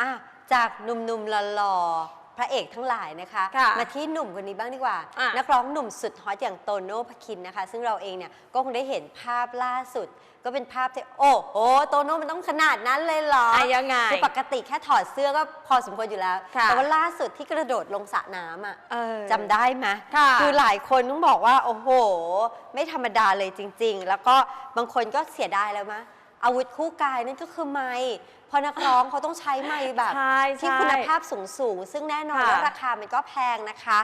อะจากหนุ่มๆหล่อๆพระเอกทั้งหลายนะคะ ค่ะมาที่หนุ่มคนนี้บ้างดีกว่า อะ นักร้องหนุ่มสุดฮอตอย่างโตโน่พคินนะคะ ซึ่งเราเองเนี่ยก็คงได้เห็นภาพล่าสุด ก็เป็นภาพที่โอ้โหโตโน่มันต้องขนาดนั้นเลยเหรออะยังไง คือปกติแค่ถอดเสื้อก็พอสมควรอยู่แล้ว ค่ะ แต่ว่าล่าสุดที่กระโดดลงสระน้ำอะ เออ จำได้ไหมค่ะ อหลายคนต้องบอกว่า โอ้โห ไม่ธรรมดาเลยจริง ๆ แล้วก็บางคนก็เสียดายแล้วมะ อาวุธคู่กายนั่นก็คือไม้เพราะนักร้องเขาต้องใช้ไม้แบบ ใช่ที่ใช่ คุณภาพสูงสูงๆซึ่งแน่นอนค่ะ ว่าราคามันก็แพงนะคะ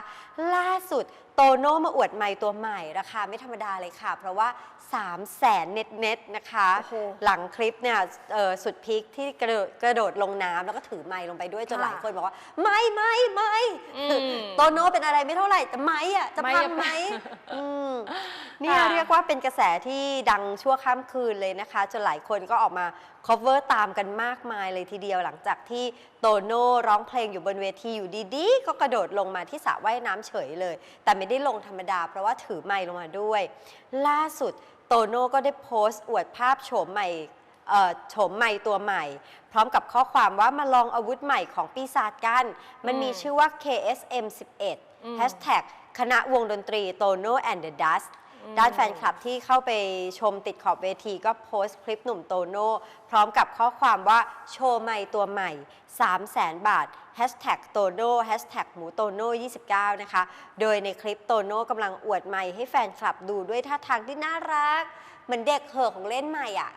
ล่าสุด โตโน่มาอวดไม้ตัวใหม่ ราคาไม่ธรรมดาเลยค่ะ เพราะว่า 3 0 0แสนเน็ตเน็ตๆนะคะ โอ้โห หลังคลิปเนี่ยเอ่อสุดพีคที่กระโดดกระโดดลงน้ำแล้วก็ถือไม้ลงไปด้วยจนค่ะหลายคนบอกว่า ไม่ไม่ไม่อืมโตโน่เป็นอะไรไม่เท่าไหร่แต่ไม้อะจะไม้พังอะไหมอืมเนี่ยค่ะ เรียกว่าเป็นกระแสที่ดังชั่วข้ามคืนเลยนะคะจนหลายคนก็ออกมา cover ตามกันมากมายเลยทีเดียวหลังจากที่โตโน่ร้องเพลงอยู่บนเวทีอยู่ดีๆ ก็กระโดดลงมาที่สระว่ายน้ำเฉยเลย แต่ไม่ได้ลงธรรมดา เพราะว่าถือไมค์ลงมาด้วย ล่าสุดโตโน่ก็ได้โพสต์อวดภาพโฉมใหม่เอ่อโฉมใหม่ตัวใหม่ พร้อมกับข้อความว่ามาลองอาวุธใหม่ของปีศาจกัน มันมีอืมชื่อว่า KSM อืม11 Hashtag คณะวงดนตรีโตโน่ and the Dust อืมด้านแฟนคลับที่เข้าไปชมติดขอบเวทีก็โพสต์คลิปหนุ่มโตโน่พร้อมกับข้อความว่าโชว์ใหม่ตัวใหม่ 3 0 0แสนบาท Hashtag โตโน่ Hashtag หมูโตโน่29 นะคะ โดยในคลิปโตโน่กำลังอวดใหม่ให้แฟนคลับดูด้วยท่าทางที่น่ารัก เหมือนเด็กเหอะของเล่นใหม่อะ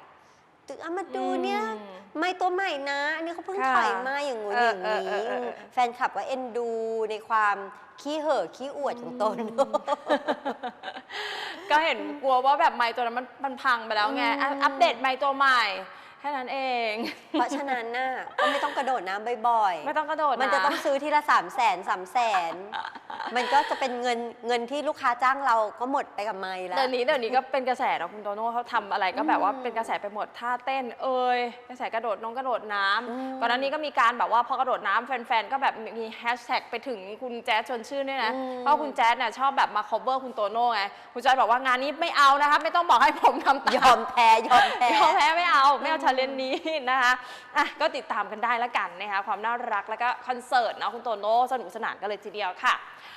ตึเอามาดูเนี่ยอืมไม่ตัวใหม่นะอันนี้เขาเพิ่งค่ะถอยมาอย่างงู้นอย่างเออนี้เออเออเออแฟนคลับก็เอ็นดูในความขี้เห่อะขี้อวดของโตโน่ ก็เห็นกลัวว่าแบบไม้ตัวนั้นมันมันพังไปแล้วไงอะอัปเดตไม้ตัวใหม่ ค่นั้นเอง เพราะฉะนั้นน่ะก็ไม่ต้องกระโดดน้ำบ่อยๆ ไม่ต้องกระโดดมันจะนะต้องซื้อทีละสามแสนสามแสนมันก็จะเป็นเงินเงินที่ลูกค้าจ้างเราก็หมดไปกับไม้แล้ว เดี๋ยวนี้เดี๋ยวนี้ก็เป็นกระแสนะคุณโตโน่เขาทำอะไรก็แบบว่าอืมเป็นกระแสไปหมดท่าเต้นเอ่ยกระแสกระโดดน้องกระโดดน้อืมำก่อนหน้านี้ก็มีการแบบว่าพอกระโดดน้ำแฟนๆก็แบบมีแฮชแท็กไปถึงคุณแจ๊สชวนชื่นด้วยนะอืมเพราะคุณแจ๊สเนี่ยชอบแบบมา cover คุณโตโน่ไงคุณแจ๊สบอกว่างานนี้ไม่เอานะครับไม่ต้องบอกให้ผมทำตามยอมแพ้ยอมแพ้ยอมแพ้ไม่เอาไม่เอาชาเลนนี้นะคะอะก็ติดตามกันได้ละกันนะคะความน่ารักแล้วก็คอนเสิร์ตเนาะคุณโตโน่สนุกสนานกันเลยทีเดียวค่ะ